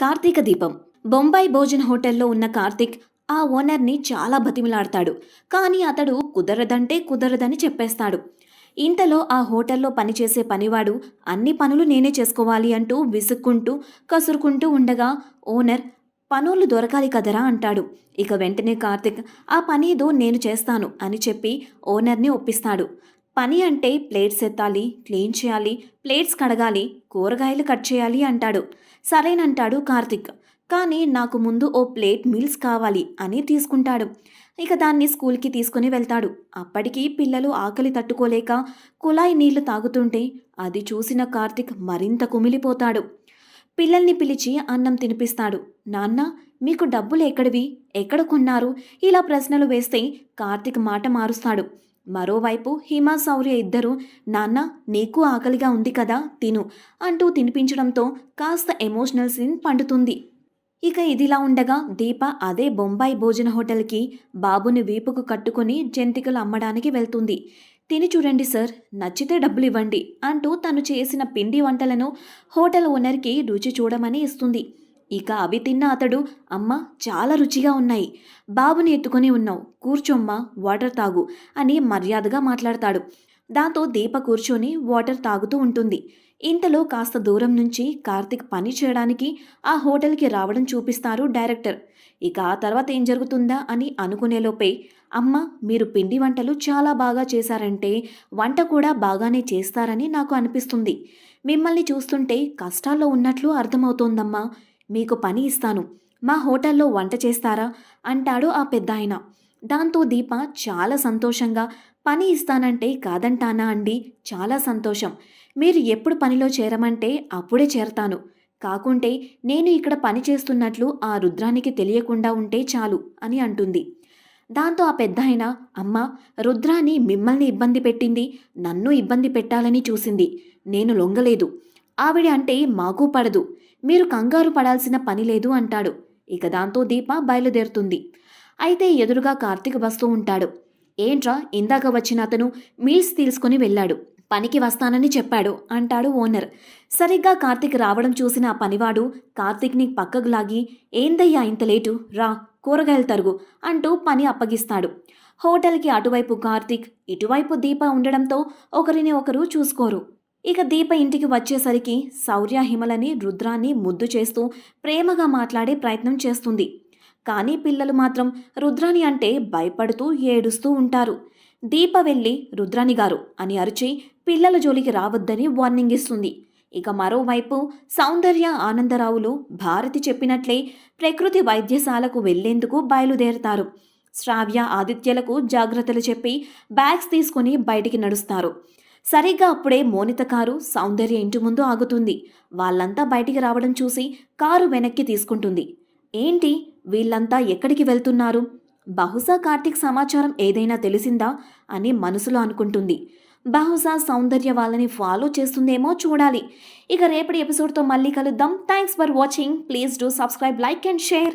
కార్తీక దీపం. బొంబాయి భోజన్ హోటల్లో ఉన్న కార్తీక్ ఆ ఓనర్ని చాలా బతిమిలాడతాడు. కానీ అతడు కుదరదంటే కుదరదని చెప్పేస్తాడు. ఇంతలో ఆ హోటల్లో పనిచేసే పనివాడు అన్ని పనులు నేనే చేసుకోవాలి అంటూ విసుక్కుంటూ కసురుకుంటూ ఉండగా ఓనర్ పనులు దొరకాలి కదరా అంటాడు. ఇక వెంటనే కార్తిక్ ఆ పనిదో నేను చేస్తాను అని చెప్పి ఓనర్ని ఒప్పిస్తాడు. పని అంటే ప్లేట్స్ ఎత్తాలి క్లీన్ చేయాలి ప్లేట్స్ కడగాలి కూరగాయలు కట్ చేయాలి అంటాడు. సరేనంటాడు కార్తిక్. కానీ నాకు ముందు ఓ ప్లేట్ మీల్స్ కావాలి అని తీసుకుంటాడు. ఇక దాన్ని స్కూల్కి తీసుకుని వెళ్తాడు. అప్పటికి పిల్లలు ఆకలి తట్టుకోలేక కుళాయి నీళ్ళు తాగుతుంటే అది చూసిన కార్తిక్ మరింత కుమిలిపోతాడు. పిల్లల్ని పిలిచి అన్నం తినిపిస్తాడు. నాన్న మీకు డబ్బులు ఎక్కడివి? ఎక్కడ కొన్నారు? ఇలా ప్రశ్నలు వేస్తే కార్తిక్ మాట మారుస్తాడు. మరోవైపు హిమా శౌర్య ఇద్దరు నాన్న నీకు ఆకలిగా ఉంది కదా తిను అంటూ తినిపించడంతో కాస్త ఎమోషనల్ సీన్ పండుతుంది. ఇక ఇదిలా ఉండగా దీప అదే బొంబాయి భోజన హోటల్కి బాబుని వీపుకు కట్టుకుని జంతికలు అమ్మడానికి వెళ్తుంది. తిని చూడండి సార్ నచ్చితే డబ్బులు ఇవ్వండి అంటూ తను చేసిన పిండి వంటలను హోటల్ ఓనర్కి రుచి చూడమని ఇస్తుంది. ఇక అవి తిన్న అతడు అమ్మ చాలా రుచిగా ఉన్నాయి. బాబుని ఎత్తుకొని ఉన్నావు. కూర్చోమ్మా వాటర్ తాగు అని మర్యాదగా మాట్లాడతాడు. దాంతో దీప కూర్చొని వాటర్ తాగుతూ ఉంటుంది. ఇంతలో కాస్త దూరం నుంచి కార్తిక్ పని చేయడానికి ఆ హోటల్కి రావడం చూపిస్తారు డైరెక్టర్. ఇక ఆ తర్వాత ఏం జరుగుతుందా అని అనుకునేలోపే అమ్మ మీరు పిండి వంటలు చాలా బాగా చేశారంటే వంట కూడా బాగానే చేస్తారని నాకు అనిపిస్తుంది. మిమ్మల్ని చూస్తుంటే కష్టాల్లో ఉన్నట్లు అర్థమవుతోందమ్మా. మీకు పని ఇస్తాను. మా హోటల్లో వంట చేస్తారా? అంటాడు ఆ పెద్ద ఆయన దాంతో దీప చాలా సంతోషంగా పని ఇస్తానంటే కాదంటానా అండి? చాలా సంతోషం. మీరు ఎప్పుడు పనిలో చేరమంటే అప్పుడే చేరతాను. కాకుంటే నేను ఇక్కడ పని చేస్తున్నట్లు ఆ రుద్రానికి తెలియకుండా ఉంటే చాలు అని అంటుంది. దాంతో ఆ పెద్ద ఆయన అమ్మ రుద్రాని మిమ్మల్ని ఇబ్బంది పెట్టింది నన్ను ఇబ్బంది పెట్టాలని చూసింది. నేను లొంగలేదు. ఆవిడ అంటే మాకు పడదు. మీరు కంగారు పడాల్సిన పని లేదు అంటాడు. ఇక దాంతో దీప బయలుదేరుతుంది. అయితే ఎదురుగా కార్తీక్ వస్తూ ఉంటాడు. ఏంట్రా ఇందాక వచ్చిన అతను మీల్స్ తీసుకుని వెళ్ళాడు. పనికి వస్తానని చెప్పాడు అంటాడు ఓనర్. సరిగ్గా కార్తీక్ రావడం చూసిన ఆ పనివాడు కార్తీక్ని పక్కకు లాగి ఏందయ్యా ఇంత లేటు? రా కూరగాయలు తరుగు అంటూ పని అప్పగిస్తాడు. హోటల్కి అటువైపు కార్తీక్ ఇటువైపు దీప ఉండడంతో ఒకరిని ఒకరు చూసుకోరు. ఇక దీప ఇంటికి వచ్చేసరికి శౌర్య హిమలని రుద్రాన్ని ముద్దు చేస్తూ ప్రేమగా మాట్లాడే ప్రయత్నం చేస్తుంది. కానీ పిల్లలు మాత్రం రుద్రాని అంటే భయపడుతూ ఏడుస్తూ ఉంటారు. దీప వెళ్ళి రుద్రాని గారు అని అరిచి పిల్లల జోలికి రావద్దని వార్నింగ్ ఇస్తుంది. ఇక మరోవైపు సౌందర్య ఆనందరావులు భారతి చెప్పినట్లే ప్రకృతి వైద్యశాలకు వెళ్ళేందుకు బయలుదేరతారు. శ్రావ్య ఆదిత్యలకు జాగ్రత్తలు చెప్పి బ్యాగ్స్ తీసుకుని బయటికి నడుస్తారు. సరిగ్గా అప్పుడే మోనిత కారు సౌందర్య ఇంటి ముందు ఆగుతుంది. వాళ్ళంతా బయటికి రావడం చూసి కారు వెనక్కి తీసుకుంటుంది. ఏంటి? వీళ్ళంతా ఎక్కడికి వెళ్తున్నారు? బహుశా కార్తీక్ సమాచారం ఏదైనా తెలిసిందా అని మనసులో అనుకుంటుంది. బహుశా సౌందర్య వాళ్ళని ఫాలో చేస్తుందేమో చూడాలి. ఇక రేపటి ఎపిసోడ్తో మళ్ళీ కలుద్దాం. Thanks for watching please do subscribe like and share